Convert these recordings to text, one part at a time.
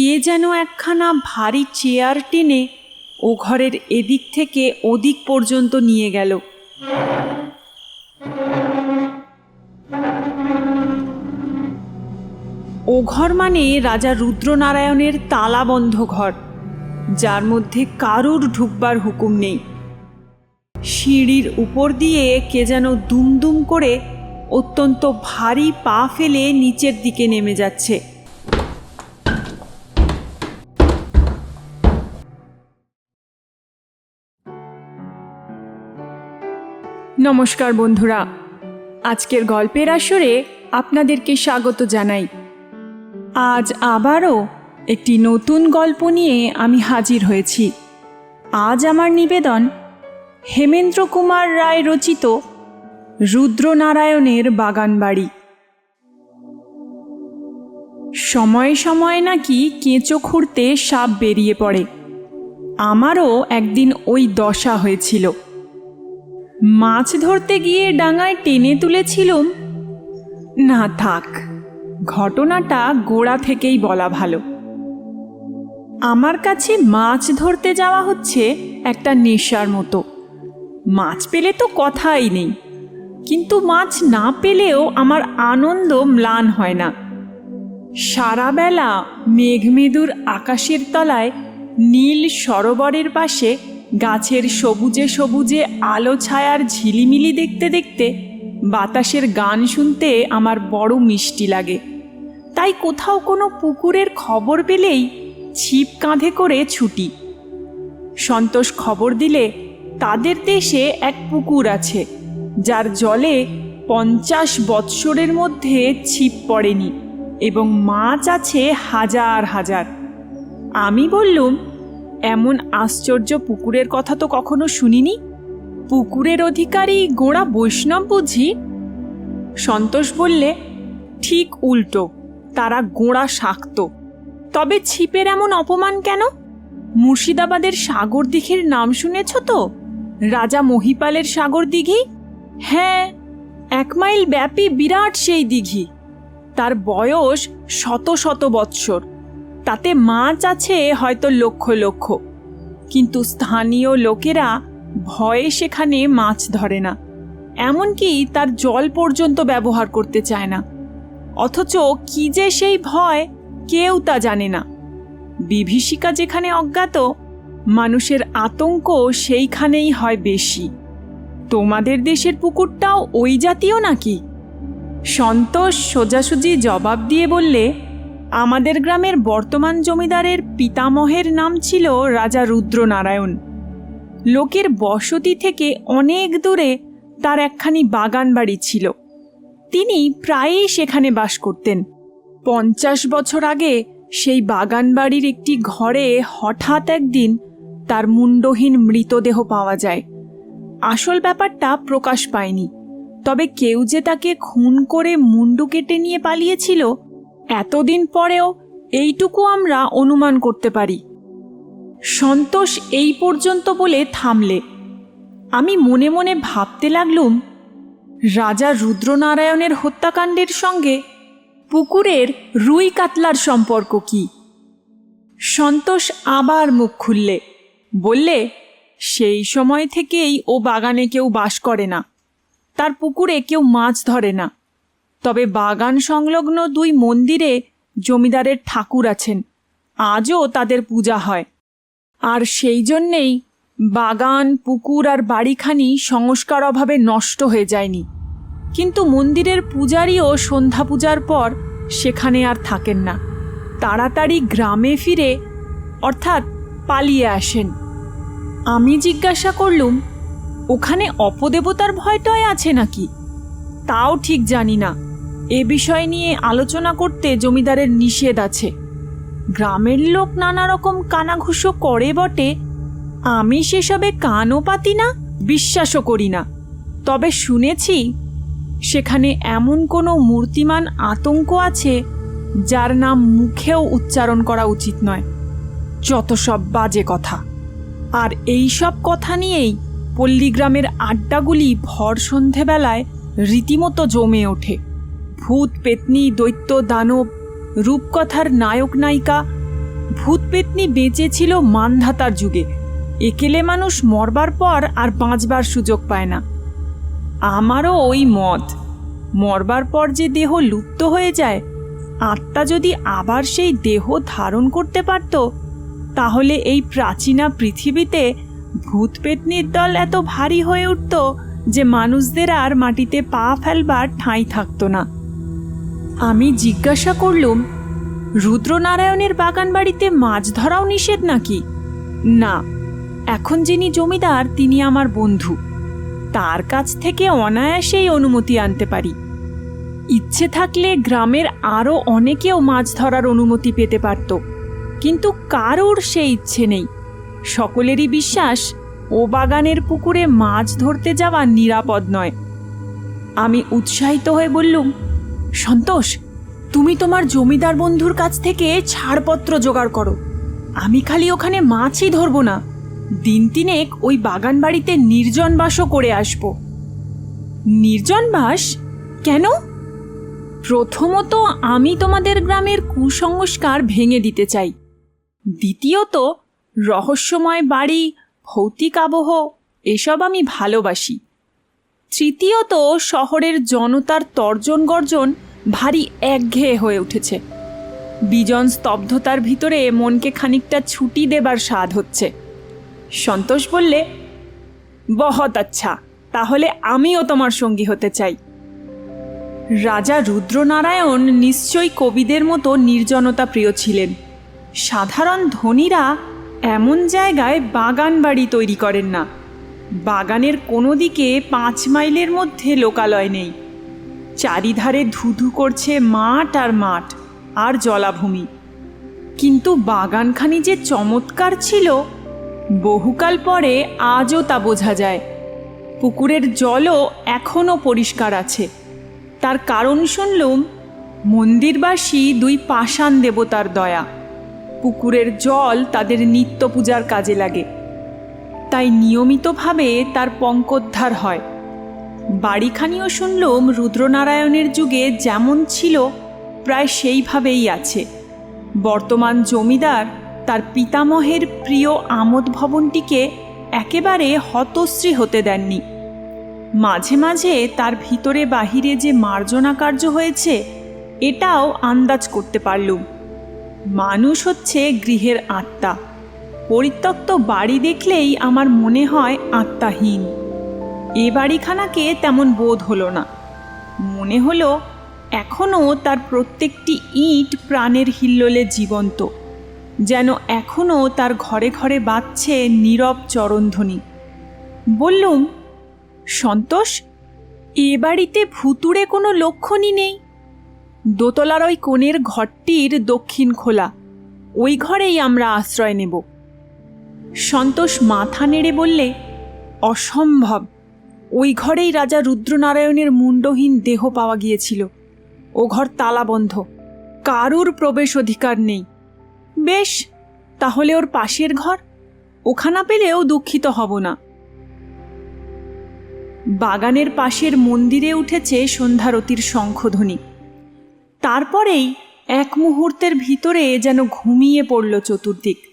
কে যেন একখানা ভারী চেয়ার টেনে ও ঘরের এদিক থেকে ওদিক পর্যন্ত নিয়ে গেল। ও ঘর মানে রাজা রুদ্রনারায়ণের তালাবন্ধ ঘর, যার মধ্যে কারুর ঢুকবার হুকুম নেই। সিঁড়ির উপর দিয়ে কে যেন দুমদুম করে অত্যন্ত ভারী পা ফেলে নিচের দিকে নেমে যাচ্ছে। নমস্কার বন্ধুরা। আজকের গল্পের আসরে আপনাদেরকে স্বাগত জানাই। আজ আবারও একটি নতুন গল্প নিয়ে আমি হাজির হয়েছি। আজ আমার নিবেদন হেমেন্দ্র কুমার রায় রচিত রুদ্রনারায়ণের বাগানবাড়ি সময়ে সময়ে নাকি কেঁচো খুঁড়তে সাপ বেরিয়ে পড়ে। আমারও একদিন ওই দশা হয়েছিল। মাছ ধরতে গিয়ে ডাঙায় টেনে তুলেছিলুম না থাক, ঘটনাটা গোড়া থেকেই বলা ভালো। আমার কাছে মাছ ধরতে যাওয়া হচ্ছে একটা নেশার মতো। মাছ পেলে তো কথাই নেই, কিন্তু মাছ না পেলেও আমার আনন্দ ম্লান হয় না। সারাবেলা মেঘমেদুর আকাশের তলায় নীল সরোবরের পাশে গাছের সবুজে সবুজে আলো ছায়ার ঝিলিমিলি দেখতে দেখতে বাতাসের গান শুনতে আমার বড় মিষ্টি লাগে। তাই কোথাও কোনো পুকুরের খবর পেলেই ছিপ কাঁধে করে ছুটি। সন্তোষ খবর দিলে তাদের দেশে এক পুকুর আছে, যার জলে পঞ্চাশ বৎসরের মধ্যে ছিপ পড়েনি এবং মাছ আছে হাজার হাজার। আমি বললুম এমন আশ্চর্য পুকুরের কথা তো কখনো শুনিনি? পুকুরের অধিকারী গোড়া বৈষ্ণব বুঝি? সন্তোষ বললে, ঠিক উল্টো, তারা গোড়া শাক্ত। তবে ছিপের এমন অপমান কেন? মুর্শিদাবাদের সাগর দিঘির নাম শুনেছ তো? রাজা মহিপালের সাগর দিঘি? হ্যাঁ এক মাইল ব্যাপী বিরাট সেই দিঘি। তার বয়স শত শত বৎসর। তাতে মাছ আছে হয়তো লক্ষ লক্ষ। কিন্তু স্থানীয় লোকেরা ভয়ে সেখানে মাছ ধরে না। এমনকি তার জল পর্যন্ত ব্যবহার করতে চায় না। অথচ কি যে সেই ভয়, কেউ তা জানে না। বিভীষিকা যেখানে অজ্ঞাত, মানুষের আতঙ্ক সেইখানেই হয় বেশি। তোমাদের দেশের পুকুরটাও ওই জাতীয় নাকি? সন্তোষ সোজাসুজি জবাব দিয়ে বললে আমাদের গ্রামের বর্তমান জমিদারের পিতামহের নাম ছিল রাজা রুদ্রনারায়ণ। লোকের বসতি থেকে অনেক দূরে তার একখানি বাগান বাড়ি ছিল। তিনি প্রায়ই সেখানে বাস করতেন। পঞ্চাশ বছর আগে সেই বাগান বাড়ির একটি ঘরে হঠাৎ একদিন তার মুন্ডহীন মৃতদেহ পাওয়া যায়। আসল ব্যাপারটা প্রকাশ পায়নি। তবে কেউ যে তাকে খুন করে মুন্ডু কেটে নিয়ে পালিয়েছিল এতদিন পরেও এইটুকু আমরা অনুমান করতে পারি। সন্তোষ এই পর্যন্ত বলে থামলে। আমি মনে মনে ভাবতে লাগলুম, রাজা রুদ্রনারায়ণের হত্যাকাণ্ডের সঙ্গে পুকুরের রুই কাতলার সম্পর্ক কি? সন্তোষ আবার মুখ খুললে, বললে, সেই সময় থেকেই ও বাগানে কেউ বাস করে না। তার পুকুরে কেউ মাছ ধরে না। তবে বাগান সংলগ্ন দুই মন্দিরে জমিদারের ঠাকুর আছেন। আজও তাদের পূজা হয়। আর সেই জন্যেই বাগান, পুকুর আর বাড়িখানি সংস্কার অভাবে নষ্ট হয়ে যায়নি। কিন্তু মন্দিরের পূজারীও সন্ধ্যা পূজার পর সেখানে আর থাকেন না। তাড়াতাড়ি গ্রামে ফিরে অর্থাৎ পালিয়ে আসেন। আমি জিজ্ঞাসা করলুম, ওখানে অপদেবতার ভয়টয় আছে নাকি? তাও ঠিক জানি না। এ বিষয় নিয়ে আলোচনা করতে জমিদারের নিষেধ আছে। গ্রামের লোক নানা রকম কানাঘুষো করে বটে। আমি সেসবে কানও পাতি না, বিশ্বাসও করি না। তবে শুনেছি, সেখানে এমন কোনো মূর্তিমান আতঙ্ক আছে, যার নাম মুখেও উচ্চারণ করা উচিত নয়। যত সব বাজে কথা। আর এই সব কথা নিয়েই পল্লীগ্রামের আড্ডাগুলি ভর সন্ধেবেলায় রীতিমতো জমে ওঠে। ভূত পেতনি দৈত্য দানব, রূপকথার নায়ক নায়িকা, ভূত পেতনি বেঁচেছিল মানধাতার যুগে। একেলে মানুষ মরবার পর আর বাঁচবার সুযোগ পায় না। আমারও ওই মত। মরবার পর যে দেহ লুপ্ত হয়ে যায়, আত্মা যদি আবার সেই দেহ ধারণ করতে পারত, তাহলে এই প্রাচীনা পৃথিবীতে ভূত পেতনির দল এত ভারী হয়ে উঠত যে মানুষদের আর মাটিতে পা ফেলবার ঠাঁই থাকতো না। আমি জিজ্ঞাসা করলুম, রুদ্রনারায়ণের বাগান বাড়িতে মাছ ধরাও নিষেধ নাকি? না, এখন যিনি জমিদার, তিনি আমার বন্ধু। তার কাছ থেকে অনায়াসেই অনুমতি আনতে পারি। ইচ্ছে থাকলে গ্রামের আরও অনেকেও মাছ ধরার অনুমতি পেতে পারত, কিন্তু কারোর সে ইচ্ছে নেই। সকলেরই বিশ্বাস, ও বাগানের পুকুরে মাছ ধরতে যাওয়া নিরাপদ নয়। আমি উৎসাহিত হয়ে বললুম সন্তোষ, তুমি তোমার জমিদার বন্ধুর কাছ থেকে ছাড়পত্র জোগাড় করো। আমি খালি ওখানে মাছই ধরবো না। দিন তিনেক ওই বাগান বাড়িতে নির্জন বাসও করে আসব। নির্জন বাস? কেন? প্রথমত আমি তোমাদের গ্রামের কুসংস্কার ভেঙে দিতে চাই। দ্বিতীয়ত, রহস্যময় বাড়ি, ভৌতিক আবহ, এসব আমি ভালোবাসি। তৃতীয়ত শহরের জনতার তর্জন গর্জন ভারী একঘেয়ে হয়ে উঠেছে। বিজন স্তব্ধতার ভিতরে মনকে খানিকটা ছুটি দেবার স্বাদ হচ্ছে। সন্তোষ বললে, বহত আচ্ছা তাহলে আমিও তোমার সঙ্গী হতে চাই। রাজা রুদ্রনারায়ণ নিশ্চয়ই কবিদের মতো নির্জনতা প্রিয় ছিলেন। সাধারণ ধনীরা এমন জায়গায় বাগান বাড়ি তৈরি করেন না। বাগানের কোনো দিকে পাঁচ মাইলের মধ্যে লোকালয় নেই। চারিধারে ধুধু করছে মাঠ আর মাঠ, আর জলাভূমি। কিন্তু বাগানখানি যে চমৎকার ছিল, বহুকাল পরে আজও তা বোঝা যায়। পুকুরের জলও এখনও পরিষ্কার আছে। তার কারণ শুনলুম, মন্দিরবাসী দুই পাষাণ দেবতার দয়া। পুকুরের জল তাদের নিত্য পূজার কাজে লাগে। তাই নিয়মিতভাবে তার পঙ্কোদ্ধার হয়। বাড়িখানিও শুনলুম রুদ্রনারায়ণের যুগে যেমন ছিল, প্রায় সেইভাবেই আছে। বর্তমান জমিদার তার পিতামহের প্রিয় আমোদ ভবনটিকে একেবারে হতশ্রী হতে দেননি। মাঝে মাঝে তার ভিতরে বাহিরে যে মার্জনা কার্য হয়েছে, এটাও আন্দাজ করতে পারলুম। মানুষ হচ্ছে গৃহের আত্মা। পরিত্যক্ত বাড়ি দেখলেই আমার মনে হয় আত্মাহীন। এ বাড়িখানাকে তেমন বোধ হলো না। মনে হলো এখনও তার প্রত্যেকটি ইট প্রাণের হিল্লোলে জীবন্ত, যেন এখনও তার ঘরে ঘরে বাজছে নীরব চরণধ্বনি। বললুম, সন্তোষ, এ বাড়িতে ভুতুড়ে কোনো লক্ষণই নেই? দোতলার ওই কোণের ঘরটির দক্ষিণ খোলা, ওই ঘরেই আমরা আশ্রয় নেব। সন্তোষ মাথা নেড়ে বললে, অসম্ভব। ওই ঘরেই রাজা রুদ্রনারায়ণের মুন্ডহীন দেহ পাওয়া গিয়েছিল। ও ঘর তালাবন্ধ। কারুর প্রবেশ অধিকার নেই। বেশ, তাহলে ওর পাশের ঘর? ওখানা পেলেও দুঃখিত হব না। বাগানের পাশের মন্দিরে উঠেছে সন্ধ্যারতির শঙ্খধ্বনি। তারপরেই এক মুহূর্তের ভিতরে যেন ঘুমিয়ে পড়ল চতুর্দিক।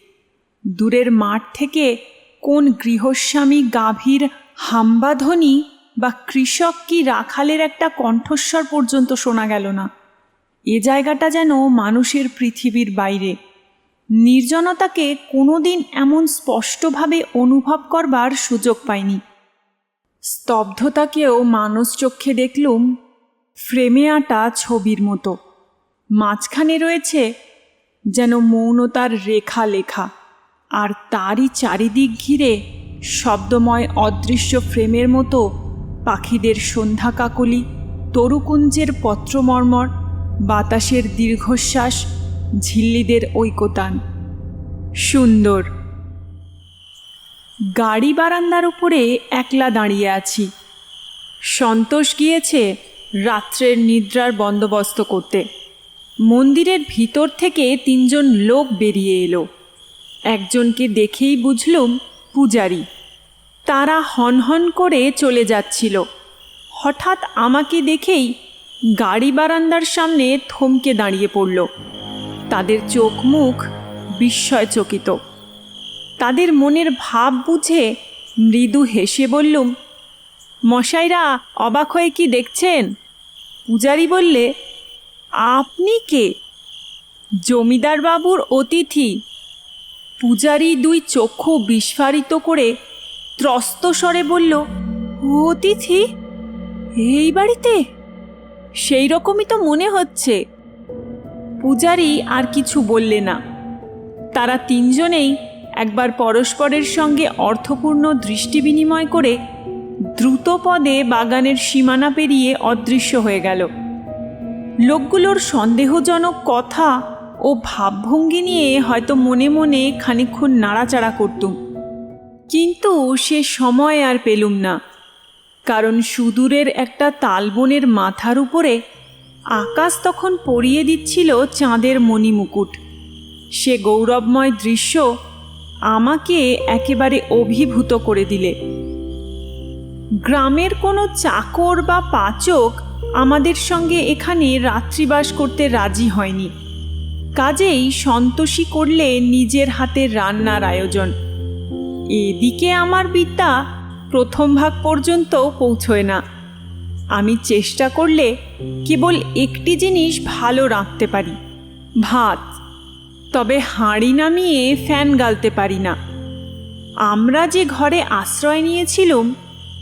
দূরের মাঠ থেকে কোন গৃহস্বামী গাভীর হাম্বাধ্বনি বা কৃষক কি রাখালের একটা কণ্ঠস্বর পর্যন্ত শোনা গেল না। এ জায়গাটা যেন মানুষের পৃথিবীর বাইরে। নির্জনতাকে কোনোদিন এমন স্পষ্টভাবে অনুভব করবার সুযোগ পাইনি। স্তব্ধতাকেও মানুষ চক্ষে দেখলুম ফ্রেমে আটা ছবির মতো। মাঝখানে রয়েছে যেন মৌনতার রেখা লেখা। আর তারই চারিদিক ঘিরে শব্দময় অদৃশ্য ফ্রেমের মতো পাখিদের সন্ধ্যা কাকলি, তরুকুঞ্জের পত্রমর্মর, বাতাসের দীর্ঘশ্বাস, ঝিল্লিদের ঐকতান। সুন্দর। গাড়ি বারান্দার উপরে একলা দাঁড়িয়ে আছি। সন্তোষ গিয়েছে রাত্রের নিদ্রার বন্দোবস্ত করতে। মন্দিরের ভিতর থেকে তিনজন লোক বেরিয়ে এলো। একজনকে দেখেই বুঝলুম পূজারি। তারা হনহন করে চলে যাচ্ছিল। হঠাৎ আমাকে দেখেই গাড়ি বারান্দার সামনে থমকে দাঁড়িয়ে পড়ল। তাদের চোখ মুখ বিস্ময়চকিত। তাদের মনের ভাব বুঝে মৃদু হেসে বললুম, মশাইরা, অবাক হয়ে কি দেখছেন? পূজারি বললে, আপনি কে? জমিদার বাবুর অতিথি। পূজারি দুই চক্ষু বিস্ফারিত করে ত্রস্ত স্বরে বলল অতিথি, এই বাড়িতে? সেই রকমই তো মনে হচ্ছে। পূজারি আর কিছু বললে না। তারা তিনজনেই একবার পরস্পরের সঙ্গে অর্থপূর্ণ দৃষ্টি বিনিময় করে দ্রুত পদে বাগানের সীমানা পেরিয়ে অদৃশ্য হয়ে গেল। লোকগুলোর সন্দেহজনক কথা ও ভাবভঙ্গি নিয়ে হয়তো মনে মনে খানিকক্ষণ নাড়াচাড়া করতুম। কিন্তু সে সময় আর পেলুম না, কারণ সুদূরের একটা তালবনের মাথার উপরে আকাশ তখন পরিয়ে দিচ্ছিল চাঁদের মণিমুকুট সে গৌরবময় দৃশ্য আমাকে একেবারে অভিভূত করে দিলে। গ্রামের কোনো চাকর বা পাচক আমাদের সঙ্গে এখানে রাত্রিবাস করতে রাজি হয়নি। কাজেই সন্তোষী করলে নিজের হাতের রান্নার আয়োজন। এদিকে আমার বিদ্যা প্রথম ভাগ পর্যন্ত পৌঁছয় না। আমি চেষ্টা করলে কেবল একটি জিনিস ভালো রাঁধতে পারি, ভাত। তবে হাঁড়ি নামিয়ে ফ্যান গালতে পারি না। আমরা যে ঘরে আশ্রয় নিয়েছিলুম,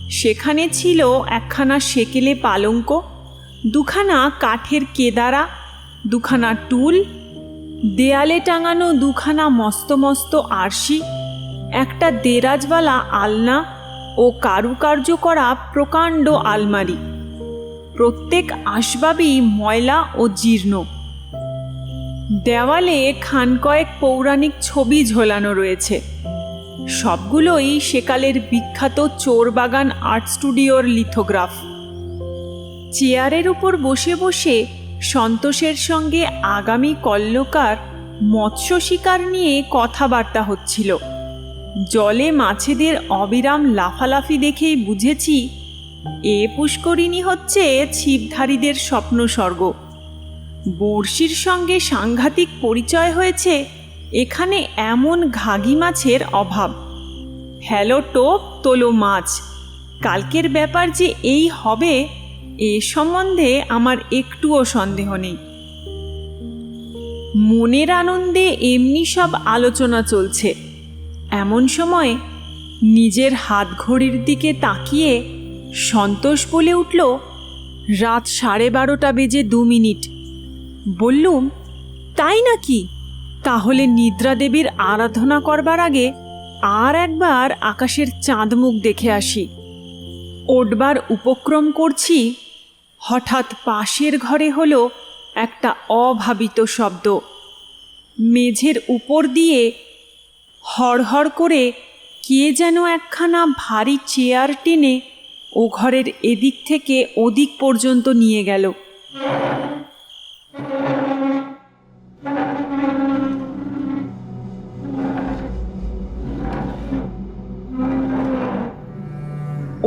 সেখানে ছিল একখানা সেকেলে পালঙ্ক, দুখানা কাঠের কেদারা, দুখানা টুল দেয়ালে টাঙানো দুখানা মস্ত মস্ত আরশি, একটা দেরাজওয়ালা আলনা ও কারুকার্য করা প্রকাণ্ড আলমারি। প্রত্যেক আসবাবই ময়লা ও জীর্ণ। দেওয়ালে খান কয়েক পৌরাণিক ছবি ঝোলানো রয়েছে। সবগুলোই সেকালের বিখ্যাত চোরবাগান আর্ট স্টুডিওর লিথোগ্রাফ। চেয়ারের উপর বসে বসে সন্তোষের সঙ্গে আগামী কল্লকার মৎস্য শিকার নিয়ে কথাবার্তা হচ্ছিল। জলে মাছেদের অবিরাম লাফালাফি দেখেই বুঝেছি, এ পুষ্করিণী হচ্ছে ছিপধারীদের স্বপ্ন স্বর্গ বড়শির সঙ্গে সাংঘাতিক পরিচয় হয়েছে এখানে এমন ঘাগি মাছের অভাব। হ্যালো টোপ, তোলো মাছ, কালকের ব্যাপার যে এই হবে এ সম্বন্ধে আমার একটুও সন্দেহ নেই। মনের আনন্দে এমনি সব আলোচনা চলছে। এমন সময় নিজের হাত ঘড়ির দিকে তাকিয়ে সন্তোষ বলে উঠল, রাত সাড়ে বারোটা বেজে দু মিনিট। বললুম, তাই নাকি? তাহলে নিদ্রা দেবীর আরাধনা করবার আগে আর একবার আকাশের চাঁদমুখ দেখে আসি। ওঠবার উপক্রম করছি হঠাৎ পাশের ঘরে হলো একটা অভাবিত শব্দ। মেঝের উপর দিয়ে হড়হড় করে কে যেন একখানা ভারী চেয়ার টেনে ও ঘরের এদিক থেকে ওদিক পর্যন্ত নিয়ে গেল।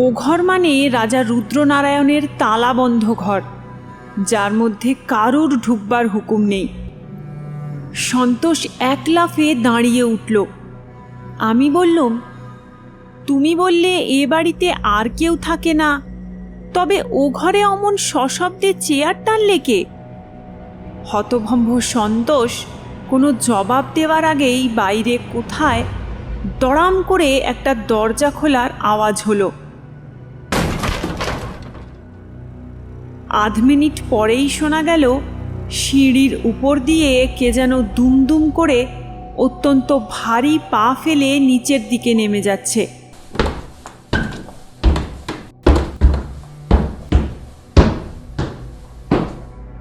ও ঘর মানে রাজা রুদ্রনারায়ণের তালাবন্ধ ঘর, যার মধ্যে কারুর ঢুকবার হুকুম নেই। সন্তোষ এক লাফে দাঁড়িয়ে উঠল। আমি বললুম, তুমি বললে এ বাড়িতে আর কেউ থাকে না, তবে ও ঘরে অমন সশব্দে চেয়ার টানলে কে? হতভম্ব সন্তোষ কোনো জবাব দেওয়ার আগেই বাইরে কোথায় দড়াম করে একটা দরজা খোলার আওয়াজ হলো। আধ মিনিট পরেই শোনা গেল সিঁড়ির উপর দিয়ে কে যেন দুমদুম করে অত্যন্ত ভারী পা ফেলে নিচের দিকে নেমে যাচ্ছে।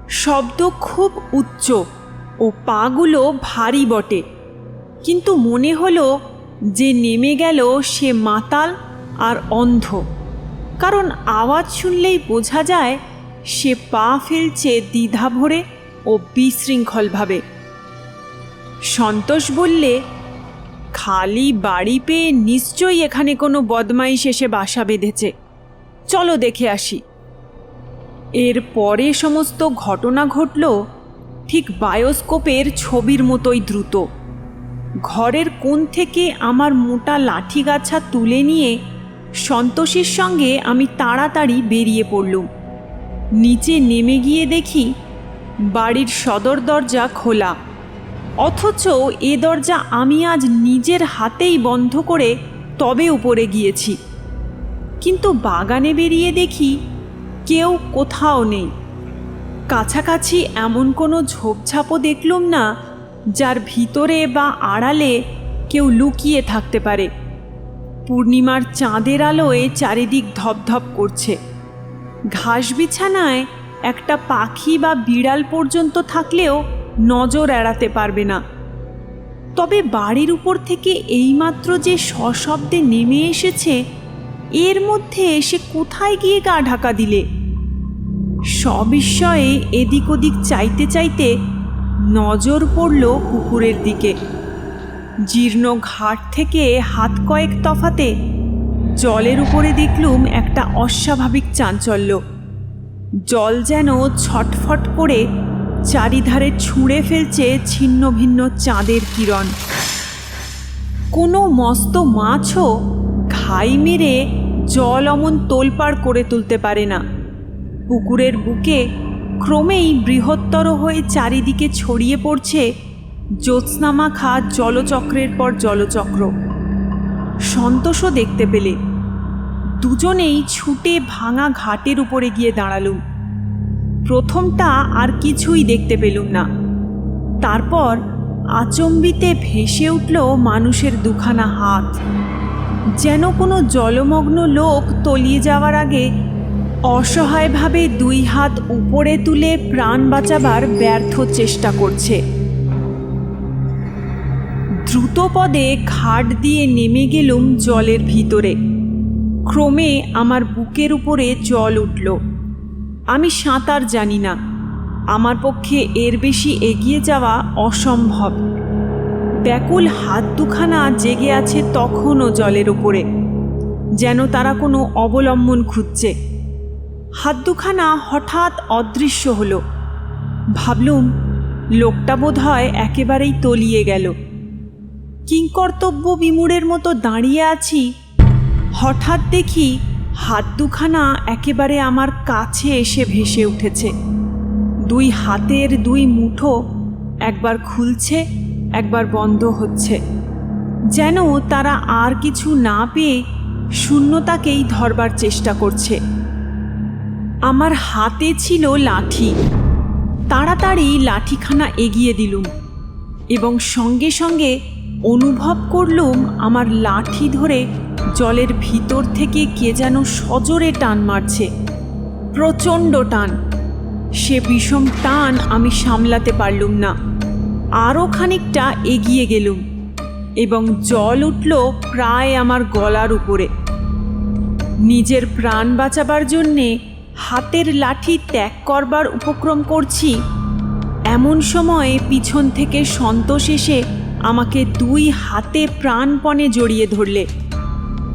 শব্দ খুব উচ্চ ও পাগুলো ভারী বটে। কিন্তু মনে হলো যে নেমে গেল সে মাতাল আর অন্ধ। কারণ আওয়াজ শুনলেই বোঝা যায় সে পা ফেলছে দ্বিধা ভরে ও বিশৃঙ্খলভাবে। সন্তোষ বললে, খালি বাড়ি পেয়ে নিশ্চয়ই এখানে কোনো বদমাইশ এসে বাসা বেঁধেছে। চলো দেখে আসি। এর পরে সমস্ত ঘটনা ঘটল ঠিক বায়োস্কোপের ছবির মতোই দ্রুত। ঘরের কোণ থেকে আমার মোটা লাঠি গাছা তুলে নিয়ে সন্তোষের সঙ্গে আমি তাড়াতাড়ি বেরিয়ে পড়লুম। নিচে নেমে গিয়ে দেখি বাড়ির সদর দরজা খোলা। অথচ এ দরজা আমি আজ নিজের হাতেই বন্ধ করে তবে উপরে গিয়েছি। কিন্তু বাগানে বেরিয়ে দেখি কেউ কোথাও নেই। কাছাকাছি এমন কোনো ঝোপঝাপও দেখলুম না, যার ভিতরে বা আড়ালে কেউ লুকিয়ে থাকতে পারে। পূর্ণিমার চাঁদের আলোয় চারিদিক ধপধপ করছে। ঘাস বিছানায় একটা পাখি বা বিড়াল পর্যন্ত থাকলেও নজর এড়াতে পারবে না। তবে বাড়ির উপর থেকে এইমাত্র যে সশব্দে নেমে এসেছে, এর মধ্যে এসে কোথায় গিয়ে গা ঢাকা দিলে? সবিস্ময়ে এদিক ওদিক চাইতে চাইতে নজর পড়ল পুকুরের দিকে। জীর্ণ ঘাট থেকে হাত কয়েক তফাতে জলের উপরে দেখলুম একটা অস্বাভাবিক চাঞ্চল্য। জল যেন ছটফট করে চারিধারে ছুঁড়ে ফেলছে ছিন্ন ভিন্ন চাঁদের কিরণ। কোনো মস্ত মাছও ঘাই মেরে জল অমন তোলপাড় করে তুলতে পারে না। পুকুরের বুকে ক্রমেই বৃহত্তর হয়ে চারিদিকে ছড়িয়ে পড়ছে জ্যোৎস্নামাখা জলচক্রের পর জলচক্র। সন্তোষও দেখতে পেলে। দুজনেই ছুটে ভাঙা ঘাটের উপরে গিয়ে দাঁড়ালুম। প্রথমটা আর কিছুই দেখতে পেলুম না। তারপর আচম্বিতে ভেসে উঠল মানুষের দুখানা হাত। যেন কোনো জলমগ্ন লোক তলিয়ে যাওয়ার আগে অসহায়ভাবে দুই হাত উপরে তুলে প্রাণ বাঁচাবার ব্যর্থ চেষ্টা করছে। দ্রুত পদে ঘাট দিয়ে নেমে গেলুম জলের ভিতরে। ক্রমে আমার বুকের উপরে জল উঠল। আমি সাঁতার জানি না। আমার পক্ষে এর বেশি এগিয়ে যাওয়া অসম্ভব। ব্যাকুল হাত দুখানা জেগে আছে তখনও জলের উপরে, যেন তারা কোনো অবলম্বন খুঁজছে। হাত দুখানা হঠাৎ অদৃশ্য হলো। ভাবলুম, লোকটা বোধ হয় একেবারেই তলিয়ে গেল। কিংকর্তব্য বিমূঢ়ের মতো দাঁড়িয়ে আছি, হঠাৎ দেখি হাত দুখানা একেবারে আমার কাছে এসে ভেসে উঠেছে। দুই হাতের দুই মুঠো একবার খুলছে, একবার বন্ধ হচ্ছে। যেন তারা আর কিছু না পেয়ে শূন্যতাকেই ধরবার চেষ্টা করছে। আমার হাতে ছিল লাঠি। তাড়াতাড়ি লাঠিখানা এগিয়ে দিলুম এবং সঙ্গে সঙ্গে অনুভব করলুম আমার লাঠি ধরে জলের ভিতর থেকে কে যেন সজোরে টান মারছে। প্রচণ্ড টান। সে বিষম টান আমি সামলাতে পারলুম না। আরও খানিকটা এগিয়ে গেলুম এবং জল উঠল প্রায় আমার গলার উপরে। নিজের প্রাণ বাঁচাবার জন্যে হাতের লাঠি ত্যাগ করবার উপক্রম করছি। এমন সময়ে পিছন থেকে সন্তোষ এসে আমাকে দুই হাতে প্রাণপণে জড়িয়ে ধরলে।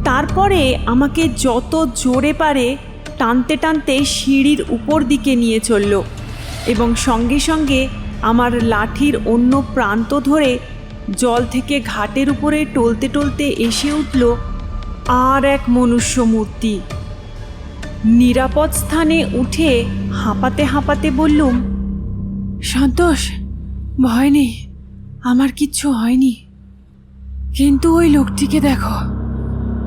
তারপরে আমাকে যত জোরে পারে টানতে টানতে সিঁড়ির উপর দিকে নিয়ে চলল এবং সঙ্গে সঙ্গে আমার লাঠির অন্য প্রান্ত ধরে জল থেকে ঘাটের উপরে টলতে টলতে এসে উঠল আর এক মনুষ্য মূর্তি। নিরাপদ স্থানে উঠে হাঁপাতে হাঁপাতে বললুম, সন্তোষ, ভয় নেই। আমার কিচ্ছু হয়নি। কিন্তু ওই লোকটিকে দেখো।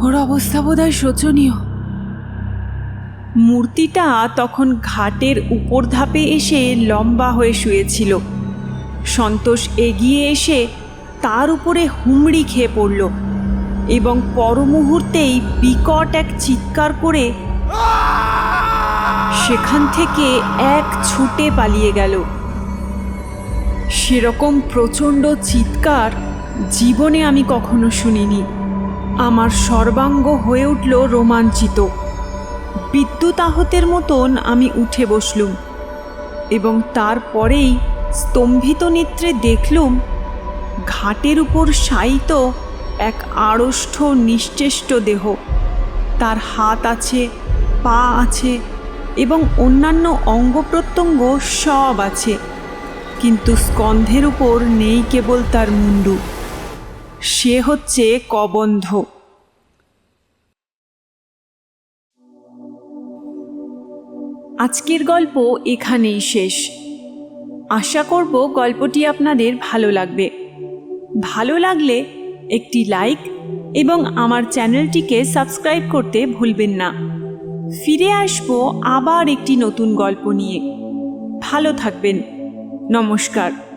ওর অবস্থা বোধহয় শোচনীয়। মূর্তিটা তখন ঘাটের উপর ধাপে এসে লম্বা হয়ে শুয়েছিল। সন্তোষ এগিয়ে এসে তার উপরে হুমড়ি খেয়ে পড়ল এবং পর মুহূর্তেই বিকট এক চিৎকার করে সেখান থেকে এক ছুটে পালিয়ে গেল। সেরকম প্রচণ্ড চিৎকার জীবনে আমি কখনো শুনিনি। আমার সর্বাঙ্গ হয়ে উঠল রোমাঞ্চিত। বিদ্যুৎ আহতের মতন আমি উঠে বসলুম এবং তারপরেই স্তম্ভিত নেত্রে দেখলুম ঘাটের উপর শায়িত এক আড়ষ্ঠ নিশ্চেষ্ট দেহ। তার হাত আছে, পা আছে এবং অন্যান্য অঙ্গ প্রত্যঙ্গ সব আছে। কিন্তু স্কন্ধের উপর নেই কেবল তার মুন্ডু। সে হচ্ছে কবন্ধ। আজকের গল্প এখানেই শেষ। আশা করব গল্পটি আপনাদের ভালো লাগবে। ভালো লাগলে একটি লাইক এবং আমার চ্যানেলটিকে সাবস্ক্রাইব করতে ভুলবেন না। ফিরে আসব আবার একটি নতুন গল্প নিয়ে। ভালো থাকবেন। নমস্কার।